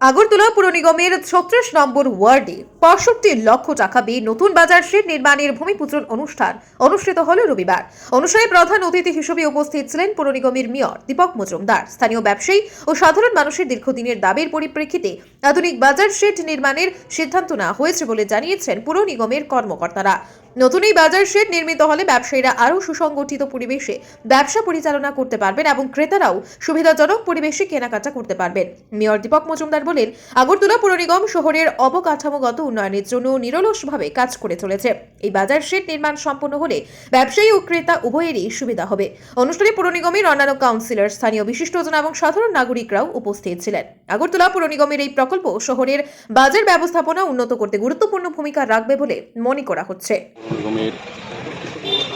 আগরতলা পুর নিগমের ছত্রিশ নম্বর ওয়ার্ডে পঁয়ষট্টি লক্ষ টাকা ব্যয়ে নতুন বাজার শেড নির্মাণের ভূমিপূজন অনুষ্ঠান অনুষ্ঠিত হল রবিবার। অনুষ্ঠানে প্রধান অতিথি হিসেবে উপস্থিত ছিলেন পুর নিগমের মেয়র দীপক মজুমদার। স্থানীয় ব্যবসায়ী ও সাধারণ মানুষের দীর্ঘদিনের দাবির পরিপ্রেক্ষিতে আধুনিক বাজার শেড নির্মাণের সিদ্ধান্ত নেওয়া হয়েছে বলে জানিয়েছেন পুর নিগমের কর্মকর্তারা। নতুন এই বাজার শেড নির্মিত হলে ব্যবসায়ীরা আরও সুসংগঠিত পরিবেশে ব্যবসা পরিচালনা করতে পারবেন এবং ক্রেতারাও সুবিধাজনক পরিবেশে কেনাকাটা করতে পারবেন। মেয়র দীপক মজুমদার বলেন, আগরতলা পুর নিগম শহরের অবকাঠামোগত উন্নয়নের জন্য নিরলসভাবে কাজ করে চলেছে। এই বাজার শেড নির্মাণ সম্পন্ন হলে ব্যবসায়ী ও ক্রেতা উভয়েরই সুবিধা হবে। অনুষ্ঠানে পুর নিগমের অন্যান্য কাউন্সিলর, স্থানীয় বিশিষ্টজন এবং সাধারণ নাগরিকরাও উপস্থিত ছিলেন। আগরতলা পুর নিগমের এই প্রকল্প শহরের বাজার ব্যবস্থাপনা উন্নত করতে গুরুত্বপূর্ণ ভূমিকা রাখবে বলে মনে করা হচ্ছে। নিগমের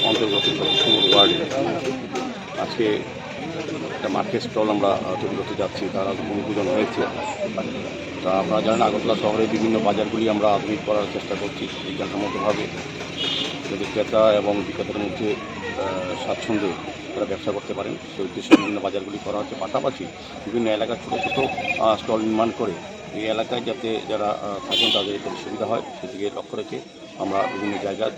অন্তর্গত সমুদ্র ওয়ার্ডে আজকে একটা মার্কেট স্টল আমরা তৈরি করতে যাচ্ছি। তার ভূমি পূজন হয়েছে। তা আপনারা জানেন, আগরতলা শহরে বিভিন্ন বাজারগুলি আমরা আধুনিক করার চেষ্টা করছি বিজ্ঞানসম্মতভাবে। যাতে ক্রেতা এবং বিক্রেতার মধ্যে স্বাচ্ছন্দ্যে তারা ব্যবসা করতে পারেন, সেই উদ্দেশ্যে বিভিন্ন বাজারগুলি করা হচ্ছে। পাশাপাশি বিভিন্ন এলাকার ছোটো ছোটো স্টল নির্মাণ করে এই এলাকায় যাতে যারা থাকেন তাদের যাতে সুবিধা হয়, সেদিকে লক্ষ্য রেখে আমরা বিভিন্ন জায়গার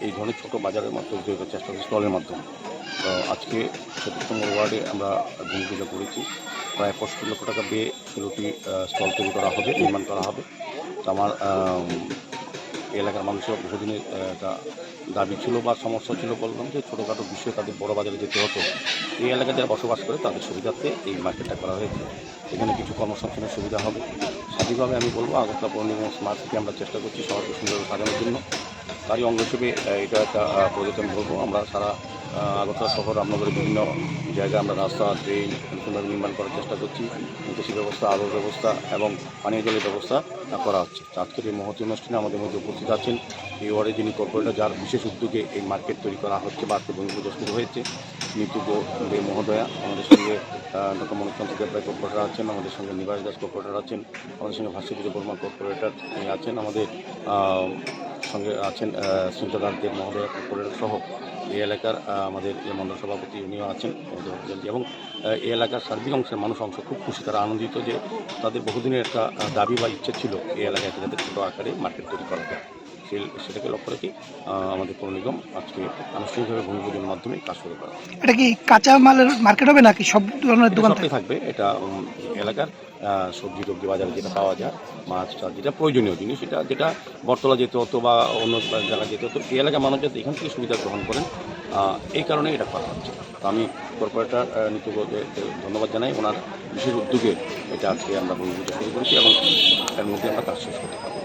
এই ধরনের ছোটো বাজারের মাধ্যমে করার চেষ্টা করছি, স্টলের মাধ্যমে। আজকে চতুর্থ ওয়ার্ডে আমরা ভূমি পুজো করেছি। প্রায় পঁয়ষট্টি লক্ষ টাকা ব্যয়ে ষোলোটি স্টল তৈরি করা হবে, নির্মাণ করা হবে। তো আমার এলাকার মানুষের বহুদিনের একটা দাবি ছিল বা সমস্যা ছিল বললাম যে ছোটোখাটো বিষয়ে তাদের বড় বাজারে যেতে হতো। এই এলাকায় যারা বসবাস করে তাদের সুবিধার্থে এই মার্কেটটা করা হয়েছে। এখানে কিছু কর্মসংস্থানের সুবিধা হবে। সঠিকভাবে আমি বলব, আগরতলা পৌর স্মার্ট সিটি আমরা চেষ্টা করছি শহরকে সুন্দরভাবে সাজানোর জন্য। তারই অঙ্গ হিসেবে এটা একটা আমি বলব। আমরা সারা আগরতলা শহর, রামনগরের বিভিন্ন জায়গায় আমরা রাস্তা ট্রেন সুন্দরভাবে নির্মাণ করার চেষ্টা করছি। নিকাশি ব্যবস্থা, আলোর ব্যবস্থা এবং পানীয় জলের ব্যবস্থা করা হচ্ছে। আজকের এই মহতী অনুষ্ঠানে আমাদের মধ্যে উপস্থিত আছেন এই ওয়ার্ডে যিনি কর্পোরেটর, যার বিশেষ উদ্যোগে এই মার্কেট তৈরি করা হচ্ছে বা আজকে ভূমি পুজো শুরু হয়েছে। নিতু দে মহোদয়া আমাদের সঙ্গে ডক্টর মনোকান্ত দেবরায় কর্পোরেটর আছেন, আমাদের সঙ্গে নিবাস দাস কর্পোরেটর আছেন, আমাদের সঙ্গে ভাস্কর্য বর্মা কর্পোরেটর আছেন, আমাদের সঙ্গে আছেন সুন্দরনাথ দেব মহোদয় কর্পোরেটর সহ এই এলাকার আমাদের যে মন্ডল সভাপতি উনিও আছেন এবং এই এলাকার সার্বিক অংশের মানুষ অংশ খুব খুশি। তারা আনন্দিত যে তাদের বহুদিনের একটা দাবি বা ইচ্ছে ছিল এই এলাকায় যাতে ছোটো আকারে মার্কেট তৈরি করা যায়। সেই সেটাকে লক্ষ্য রেখে আমাদের পৌর নিগম আজকে আনুষ্ঠানিকভাবে ভূমি পূজনের মাধ্যমে কাজ শুরু করা এটা কি কাঁচা মালের মার্কেট হবে নাকি সব ধরনের দোকান থাকবে। এটা এলাকার সবজি টবজি বাজারে যেটা পাওয়া যায় মাছ টাছ যেটা প্রয়োজনীয় জিনিস সেটা যেটা বটতলা যেতে হতো বা অন্য জায়গায় যেতে হতো এই এলাকার মানুষ যাতে এখান থেকে সুবিধা গ্রহণ করেন এই কারণে এটা করা হচ্ছে। তো আমি কর্পোরেটর নিতুকে ধন্যবাদ জানাই। ওনার বিশেষ উদ্যোগে এটা আজকে আমরা ভূমি পুজো শুরু করেছি এবং এর মধ্যে আমরা কাজ শেষ করতে পারব।